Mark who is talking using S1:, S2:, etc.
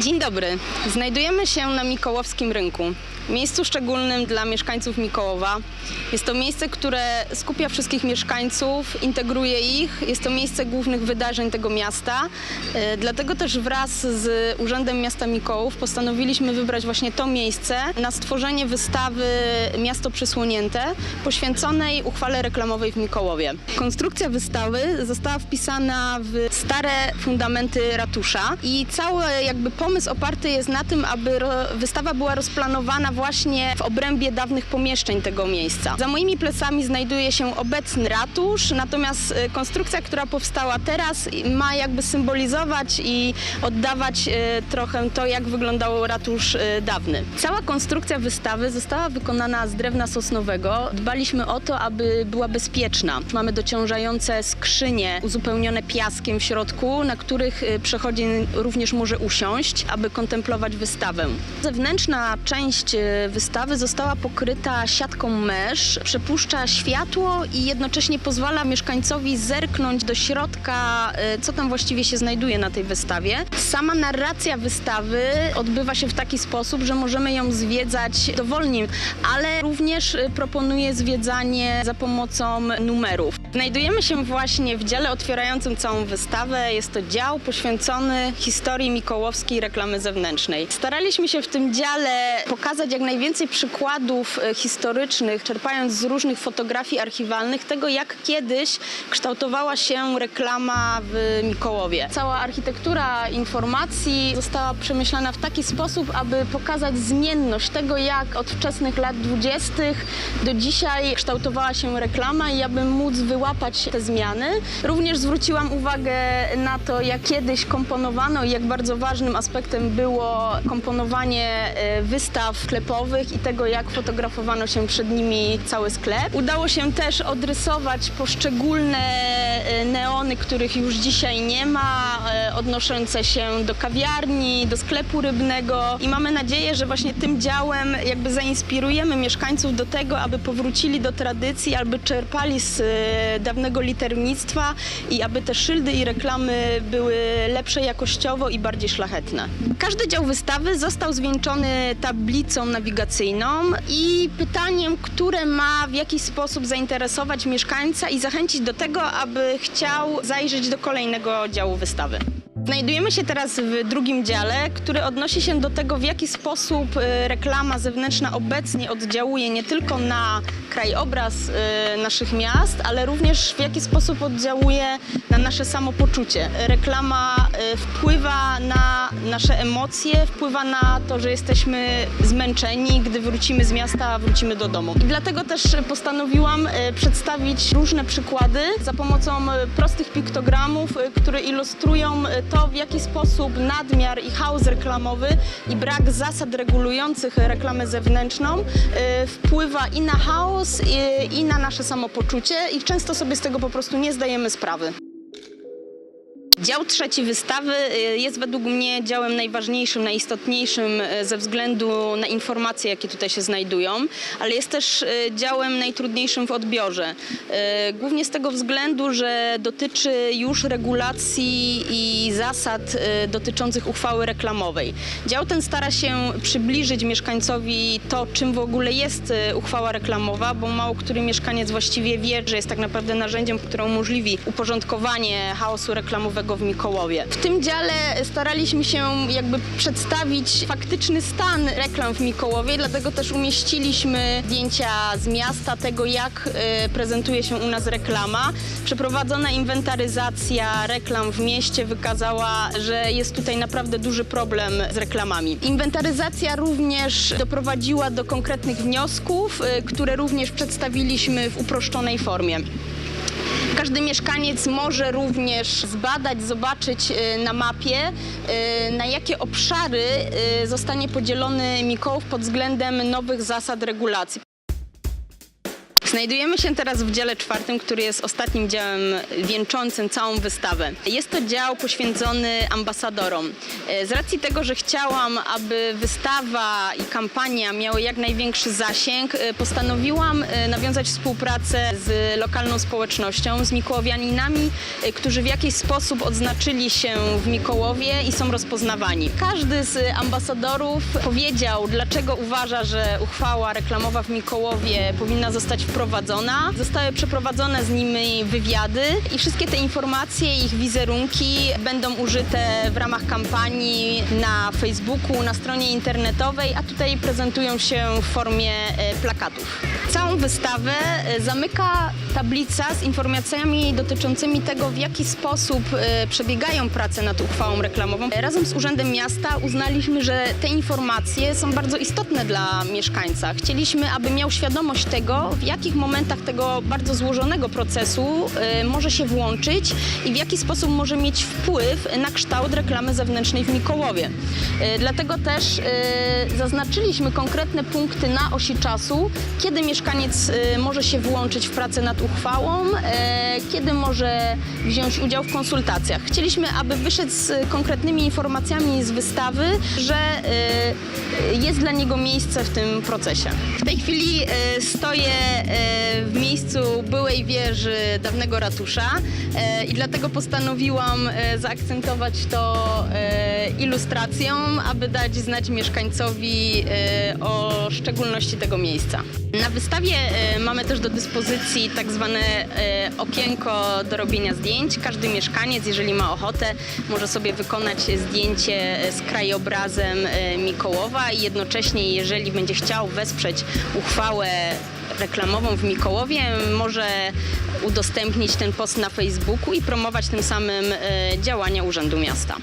S1: Dzień dobry. Znajdujemy się na Mikołowskim Rynku. Miejscu szczególnym dla mieszkańców Mikołowa. Jest to miejsce, które skupia wszystkich mieszkańców, integruje ich. Jest to miejsce głównych wydarzeń tego miasta. E, Dlatego też wraz z Urzędem Miasta Mikołów postanowiliśmy wybrać właśnie to miejsce na stworzenie wystawy Miasto Przysłonięte poświęconej uchwale reklamowej w Mikołowie. Konstrukcja wystawy została wpisana w stare fundamenty ratusza i cały jakby pomysł oparty jest na tym, aby wystawa była rozplanowana właśnie w obrębie dawnych pomieszczeń tego miejsca. Za moimi plecami znajduje się obecny ratusz, natomiast e, konstrukcja, która powstała teraz ma jakby symbolizować i oddawać e, trochę to, jak wyglądał ratusz e, dawny. Cała konstrukcja wystawy została wykonana z drewna sosnowego. Dbaliśmy o to, aby była bezpieczna. Mamy dociążające skrzynie uzupełnione piaskiem w środku, na których przechodzień również może usiąść, aby kontemplować wystawę. Zewnętrzna część wystawy została pokryta siatką mesz, przepuszcza światło i jednocześnie pozwala mieszkańcowi zerknąć do środka, e, co tam właściwie się znajduje na tej wystawie. Sama narracja wystawy odbywa się w taki sposób, że możemy ją zwiedzać dowolnie, ale również e, proponuję zwiedzanie za pomocą numerów. Znajdujemy się właśnie w dziale otwierającym całą wystawę. Jest to dział poświęcony historii mikołowskiej reklamy zewnętrznej. Staraliśmy się w tym dziale pokazać jak najwięcej przykładów e, historycznych, czerpając z różnych fotografii archiwalnych tego, jak kiedyś kształtowała się reklama w Mikołowie. Cała architektura informacji została przemyślana w taki sposób, aby pokazać zmienność tego, jak od wczesnych lat 20. do dzisiaj kształtowała się reklama i aby móc wyłapać te zmiany. Również zwróciłam uwagę na to, jak kiedyś komponowano i jak bardzo ważnym aspektem było komponowanie e, wystaw sklepowych i tego, jak fotografowano się przed nimi cały sklep. Udało się też odrysować poszczególne e, neony, których już dzisiaj nie ma, e, odnoszące się do kawiarni, do sklepu rybnego i mamy nadzieję, że właśnie tym działem jakby zainspirujemy mieszkańców do tego, aby powrócili do tradycji, aby czerpali z dawnego liternictwa i aby te szyldy i reklamy były lepsze jakościowo i bardziej szlachetne. Każdy dział wystawy został zwieńczony tablicą nawigacyjną i pytaniem, które ma w jakiś sposób zainteresować mieszkańca i zachęcić do tego, aby chciał zajrzeć do kolejnego działu wystawy. Znajdujemy się teraz w drugim dziale, który odnosi się do tego, w jaki sposób e, reklama zewnętrzna obecnie oddziałuje nie tylko na krajobraz e, naszych miast, ale również w jaki sposób oddziałuje na nasze samopoczucie. Reklama e, wpływa na nasze emocje, wpływa na to, że jesteśmy zmęczeni, gdy wrócimy z miasta, wrócimy do domu. I dlatego też postanowiłam przedstawić różne przykłady za pomocą prostych piktogramów, które ilustrują e, to, w jaki sposób nadmiar i chaos reklamowy i brak zasad regulujących reklamę zewnętrzną e, wpływa i na chaos, i, i na nasze samopoczucie i często sobie z tego po prostu nie zdajemy sprawy. Dział trzeci wystawy y, jest według mnie działem najważniejszym, najistotniejszym y, ze względu na informacje, jakie tutaj się znajdują, ale jest też y, działem najtrudniejszym w odbiorze. Głównie z tego względu, że dotyczy już regulacji i zasad dotyczących uchwały reklamowej. Dział ten stara się przybliżyć mieszkańcowi to, czym w ogóle jest uchwała reklamowa, bo mało który mieszkaniec właściwie wie, że jest tak naprawdę narzędziem, które umożliwi uporządkowanie chaosu reklamowego w Mikołowie. W tym dziale staraliśmy się jakby przedstawić faktyczny stan reklam w Mikołowie, dlatego też umieściliśmy zdjęcia z miasta, tego jak y, prezentuje się u nas reklama. Przeprowadzona inwentaryzacja reklam w mieście wykazała, że jest tutaj naprawdę duży problem z reklamami. Inwentaryzacja również doprowadziła do konkretnych wniosków, y, które również przedstawiliśmy w uproszczonej formie. Każdy mieszkaniec może również zbadać, zobaczyć y, na mapie, y, na jakie obszary y, zostanie podzielony Mikołów pod względem nowych zasad regulacji. Znajdujemy się teraz w dziale czwartym, który jest ostatnim działem wieńczącym całą wystawę. Jest to dział poświęcony ambasadorom. E, Z racji tego, że chciałam, aby wystawa i kampania miały jak największy zasięg, e, postanowiłam e, nawiązać współpracę z lokalną społecznością, z Mikołowianinami, którzy w jakiś sposób odznaczyli się w Mikołowie i są rozpoznawani. Każdy z ambasadorów powiedział, dlaczego uważa, że uchwała reklamowa w Mikołowie powinna zostać wprowadzona. Zostały przeprowadzone z nimi wywiady i wszystkie te informacje, ich wizerunki będą użyte w ramach kampanii na Facebooku, na stronie internetowej, a tutaj prezentują się w formie e, plakatów. Całą wystawę e, zamyka tablica z informacjami dotyczącymi tego, w jaki sposób e, przebiegają prace nad uchwałą reklamową. Razem z Urzędem Miasta uznaliśmy, że te informacje są bardzo istotne dla mieszkańca. Chcieliśmy, aby miał świadomość tego, w jakich momentach tego bardzo złożonego procesu e, może się włączyć i w jaki sposób może mieć wpływ na kształt reklamy zewnętrznej w Mikołowie. E, Dlatego też e, zaznaczyliśmy konkretne punkty na osi czasu, kiedy mieszkaniec może się włączyć w pracę nad uchwałą, kiedy może wziąć udział w konsultacjach. Chcieliśmy, aby wyszedł z konkretnymi informacjami z wystawy, że jest dla niego miejsce w tym procesie. W tej chwili stoję w miejscu byłej wieży dawnego ratusza e, i dlatego postanowiłam e, zaakcentować to e, ilustracją, aby dać znać mieszkańcowi e, o szczególności tego miejsca. Na wystawie e, mamy też do dyspozycji tak zwane e, okienko do robienia zdjęć. Każdy mieszkaniec, jeżeli ma ochotę, może sobie wykonać zdjęcie z krajobrazem e, Mikołowa i jednocześnie, jeżeli będzie chciał wesprzeć uchwałę reklamową w Mikołowie, może udostępnić ten post na Facebooku i promować tym samym e, działania Urzędu Miasta.